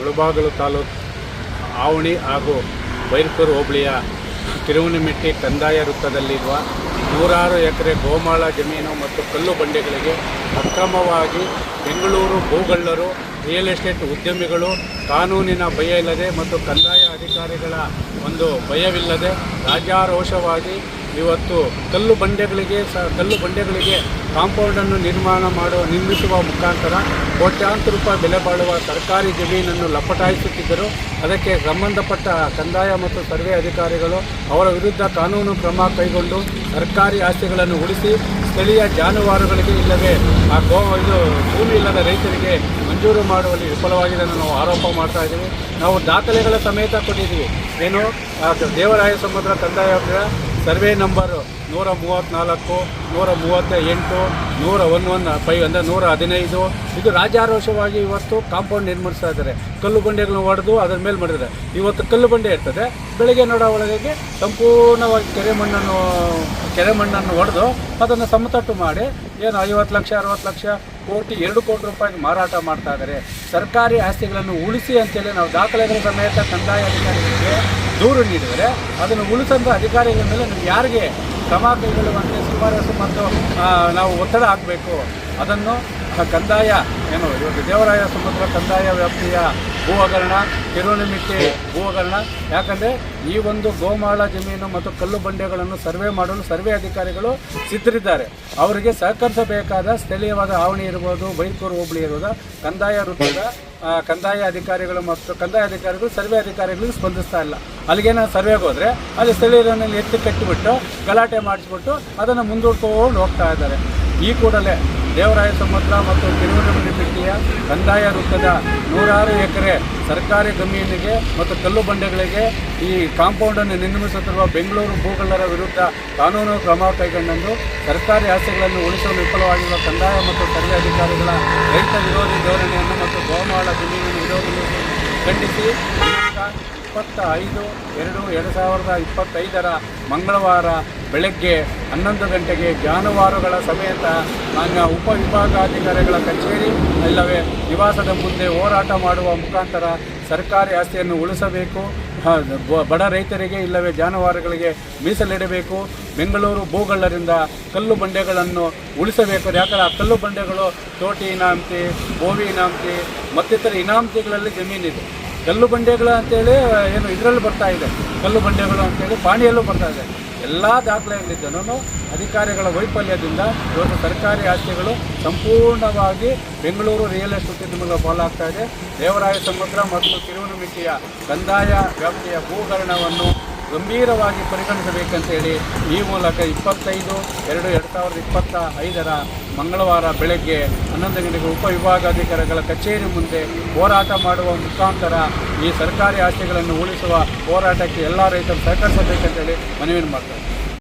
ಮುಳಬಾಗಿಲು ತಾಲೂಕು ಆವಣಿ ಹಾಗೂ ಬೈರ್ಕೂರು ಹೋಬಳಿಯ ತಿರುವನಮಿಟ್ಟಿ ಕಂದಾಯ ವೃತ್ತದಲ್ಲಿರುವ ನೂರಾರು ಎಕರೆ ಗೋಮಾಳ ಜಮೀನು ಮತ್ತು ಕಲ್ಲು ಬಂಡೆಗಳಿಗೆ ಅಕ್ರಮವಾಗಿ ಬೆಂಗಳೂರು ಭೂಗಳ್ಳರು ರಿಯಲ್ ಎಸ್ಟೇಟ್ ಉದ್ಯಮಿಗಳು ಕಾನೂನಿನ ಭಯ ಇಲ್ಲದೆ ಮತ್ತು ಕಂದಾಯ ಅಧಿಕಾರಿಗಳ ಒಂದು ಭಯವಿಲ್ಲದೆ ರಾಜಾರೋಷವಾಗಿ ಇವತ್ತು ಕಲ್ಲು ಬಂಡೆಗಳಿಗೆ ಸ ಕಲ್ಲು ಬಂಡೆಗಳಿಗೆ ಕಾಂಪೌಂಡನ್ನು ನಿರ್ಮಾಣ ಮಾಡುವ ನಿರ್ಮಿಸುವ ಮುಖಾಂತರ ಕೋಟ್ಯಾಂತರ ರೂಪಾಯಿ ಬೆಲೆ ಬಾಳುವ ಸರ್ಕಾರಿ ಜಮೀನನ್ನು ಲಪಟಾಯಿಸುತ್ತಿದ್ದರು. ಅದಕ್ಕೆ ಸಂಬಂಧಪಟ್ಟ ಕಂದಾಯ ಮತ್ತು ಸರ್ವೆ ಅಧಿಕಾರಿಗಳು ಅವರ ವಿರುದ್ಧ ಕಾನೂನು ಕ್ರಮ ಕೈಗೊಂಡು ಸರ್ಕಾರಿ ಆಸ್ತಿಗಳನ್ನು ಉಳಿಸಿ ಸ್ಥಳೀಯ ಜಾನುವಾರುಗಳಿಗೆ ಇಲ್ಲವೇ ಆ ಗೋ ಇದು ಭೂಮಿ ಇಲ್ಲದ ರೈತರಿಗೆ ಮಂಜೂರು ಮಾಡುವಲ್ಲಿ ವಿಫಲವಾಗಿದೆ ನಾವು ಆರೋಪ ಮಾಡ್ತಾ ಇದ್ದೀವಿ. ನಾವು ದಾಖಲೆಗಳ ಸಮೇತ ಕೊಟ್ಟಿದ್ದೀವಿ. ಏನು? ದೇವರಾಯ ಸಮುದ್ರ ಕಂದಾಯ ಸರ್ವೆ ನಂಬರು ನೂರ ಮೂವತ್ತ್ನಾಲ್ಕು ನೂರ ಮೂವತ್ತ ಎಂಟು, ನೂರ ಒನ್ ಒನ್ ಫೈವ್ ಅಂದರೆ ನೂರ ಹದಿನೈದು. ಇದು ರಾಜಾರೋಷವಾಗಿ ಇವತ್ತು ಕಾಂಪೌಂಡ್ ನಿರ್ಮಿಸ್ತಾ ಇದ್ದಾರೆ. ಕಲ್ಲು ಬಂಡೆಗಳನ್ನ ಹೊಡೆದು ಅದ್ರ ಮೇಲೆ ಮಾಡಿದ್ದಾರೆ. ಇವತ್ತು ಕಲ್ಲು ಬಂಡೆ ಇರ್ತದೆ. ಬೆಳಗ್ಗೆ ನೋಡೋ ಒಳಗೆ ಸಂಪೂರ್ಣವಾಗಿ ಕೆರೆ ಮಣ್ಣನ್ನು ಕೆರೆ ಮಣ್ಣನ್ನು ಹೊಡೆದು ಅದನ್ನು ಸಮತಟ್ಟು ಮಾಡಿ ಏನು ಐವತ್ತು ಲಕ್ಷ, ಅರವತ್ತು ಲಕ್ಷ, ಕೋಟಿ, ಎರಡು ಕೋಟಿ ರೂಪಾಯಿಗೆ ಮಾರಾಟ ಮಾಡ್ತಾ ಇದ್ದಾರೆ. ಸರ್ಕಾರಿ ಆಸ್ತಿಗಳನ್ನು ಉಳಿಸಿ ಅಂತೇಳಿ ನಾವು ದಾಖಲೆಗಳ ಸಮೇತ ಕಂದಾಯ ಅಧಿಕಾರಿಗಳಿಗೆ ದೂರು ನೀಡಿದರೆ ಅದನ್ನು ಉಳಿಸಂತ ಅಧಿಕಾರಿಗಳ ಮೇಲೆ ನೀವು ಯಾರಿಗೆ ಕ್ರಮ ಕೈಗೊಳ್ಳುವಂತೆ ಶಿಫಾರಸು ಮತ್ತು ನಾವು ಒತ್ತಡ ಹಾಕಬೇಕು, ಅದನ್ನು ಕಂದಾಯ, ಏನು, ಇವಾಗ ದೇವರಾಯ ಸಮುದ್ರ ಕಂದಾಯ ವ್ಯಾಪ್ತಿಯ ಭೂ ಹಗರಣ ಕಿರುನಿಮಿಟ್ಟಿ ಭೂ ಹಗರಣ ಯಾಕಂದರೆ ಈ ಒಂದು ಗೋಮಾಳ ಜಮೀನು ಮತ್ತು ಕಲ್ಲು ಬಂಡೆಗಳನ್ನು ಸರ್ವೆ ಮಾಡಲು ಸರ್ವೆ ಅಧಿಕಾರಿಗಳು ಸಿದ್ಧರಿದ್ದಾರೆ. ಅವರಿಗೆ ಸಹಕರಿಸಬೇಕಾದ ಸ್ಥಳೀಯವಾದ ಆವಣಿ ಇರ್ಬೋದು ಬೈಕೂರು ಹೋಬಳಿ ಇರ್ಬೋದು, ಕಂದಾಯ ವೃತ್ತದ ಕಂದಾಯ ಅಧಿಕಾರಿಗಳು ಮತ್ತು ಕಂದಾಯ ಅಧಿಕಾರಿಗಳು ಸರ್ವೆ ಅಧಿಕಾರಿಗಳು ಸ್ಪಂದಿಸ್ತಾ ಇಲ್ಲ. ಅಲ್ಲಿಗೇನೋ ಸರ್ವೆಗೆ ಹೋದರೆ ಅಲ್ಲಿ ಸ್ಥಳೀಯರನ್ನು ಎತ್ತಿ ಕಟ್ಟಿಬಿಟ್ಟು ಗಲಾಟೆ ಮಾಡಿಸ್ಬಿಟ್ಟು ಅದನ್ನು ಮುಂದೂಡ್ಕೊಂಡು ಹೋಗ್ತಾ ಇದ್ದಾರೆ. ಈ ಕೂಡಲೇ ದೇವರಾಯ ಸಮುದ್ರ ಮತ್ತು ತಿರುವನಂತಪುರ ಕಂದಾಯ ವೃತ್ತದ ನೂರಾರು ಎಕರೆ ಸರ್ಕಾರಿ ಜಮೀನಿಗೆ ಮತ್ತು ಕಲ್ಲು ಬಂಡೆಗಳಿಗೆ ಈ ಕಾಂಪೌಂಡನ್ನು ನಿರ್ಮಿಸುತ್ತಿರುವ ಬೆಂಗಳೂರು ಭೂಗಳ್ಳರ ವಿರುದ್ಧ ಕಾನೂನು ಕ್ರಮ ಕೈಗೊಂಡಂದು ಸರ್ಕಾರಿ ಆಸ್ತಿಗಳನ್ನು ಉಳಿಸಲು ವಿಫಲವಾಗಿರುವ ಕಂದಾಯ ಮತ್ತು ಸರ್ವೆ ಅಧಿಕಾರಿಗಳ ರೈತ ವಿರೋಧಿ ಧೋರಣೆಯನ್ನು ಮತ್ತು ಗೋಮಾಳ ಜಮೀನನ್ನು ವಿರೋಧಿಸಿ ಖಂಡಿಸಿ ಇಪ್ಪತ್ತ ಐದು ಎರಡು ಎರಡು ಸಾವಿರದ ಇಪ್ಪತ್ತೈದರ ಮಂಗಳವಾರ ಬೆಳಗ್ಗೆ ಹನ್ನೊಂದು ಗಂಟೆಗೆ ಜಾನುವಾರುಗಳ ಸಮೇತ ನನ್ನ ಉಪವಿಭಾಗಾಧಿಕಾರಿಗಳ ಕಚೇರಿ, ಇಲ್ಲವೇ ನಿವಾಸದ ಮುಂದೆ ಹೋರಾಟ ಮಾಡುವ ಮುಖಾಂತರ ಸರ್ಕಾರಿ ಆಸ್ತಿಯನ್ನು ಉಳಿಸಬೇಕು. ಬಡ ರೈತರಿಗೆ, ಇಲ್ಲವೇ ಜಾನುವಾರುಗಳಿಗೆ ಮೀಸಲಿಡಬೇಕು. ಬೆಂಗಳೂರು ಭೂಗಳ್ಳರಿಂದ ಕಲ್ಲು ಬಂಡೆಗಳನ್ನು ಉಳಿಸಬೇಕು. ಯಾಕಂದರೆ ಆ ಕಲ್ಲು ಬಂಡೆಗಳು ತೋಟಿ ಇನಾಮತಿ, ಬೋವಿ ಇನಾಮತಿ, ಮತ್ತಿತರ ಇನಾಮತಿಗಳಲ್ಲಿ ಜಮೀನಿದೆ. ಕಲ್ಲು ಬಂಡೆಗಳು ಅಂತೇಳಿ ಏನು ಇದರಲ್ಲಿ ಬರ್ತಾ ಇದೆ. ಕಲ್ಲು ಬಂಡೆಗಳು ಅಂತೇಳಿ ಪಾಣಿಯಲ್ಲೂ ಬರ್ತಾ ಇದೆ. ಎಲ್ಲ ದಾಖಲೆಯಲ್ಲಿದ್ದನೂ ಅಧಿಕಾರಿಗಳ ವೈಫಲ್ಯದಿಂದ ಇವತ್ತು ಸರ್ಕಾರಿ ಆಸ್ತಿಗಳು ಸಂಪೂರ್ಣವಾಗಿ ಬೆಂಗಳೂರು ರಿಯಲ್ ಎಸ್ಟೇಟ್ ಉದ್ಯಮಗಳ ಪಾಲಾಗ್ತಾ ಇದೆ. ದೇವರಾಯ ಸಮುದ್ರ ಮತ್ತು ತಿರುವನಮಿಟ್ಟಿಯ ಕಂದಾಯ ವ್ಯಾಪ್ತಿಯ ಭೂಗರಣವನ್ನು ಗಂಭೀರವಾಗಿ ಪರಿಗಣಿಸಬೇಕಂತೇಳಿ ಈ ಮೂಲಕ ಇಪ್ಪತ್ತೈದು, ಎರಡು ಎರಡು ಸಾವಿರದ ಇಪ್ಪತ್ತ ಐದರ ಮಂಗಳವಾರ ಬೆಳಗ್ಗೆ ಹನ್ನೊಂದು ಗಂಟೆಗೆ ಉಪವಿಭಾಗಾಧಿಕಾರಿಗಳ ಕಚೇರಿ ಮುಂದೆ ಹೋರಾಟ ಮಾಡುವ ಮುಖಾಂತರ ಈ ಸರ್ಕಾರಿ ಆಸ್ತಿಗಳನ್ನು ಉಳಿಸುವ ಹೋರಾಟಕ್ಕೆ ಎಲ್ಲ ರೈತರು ಸಹಕರಿಸಬೇಕಂತೇಳಿ ಮನವಿ ಮಾಡ್ತಾರೆ.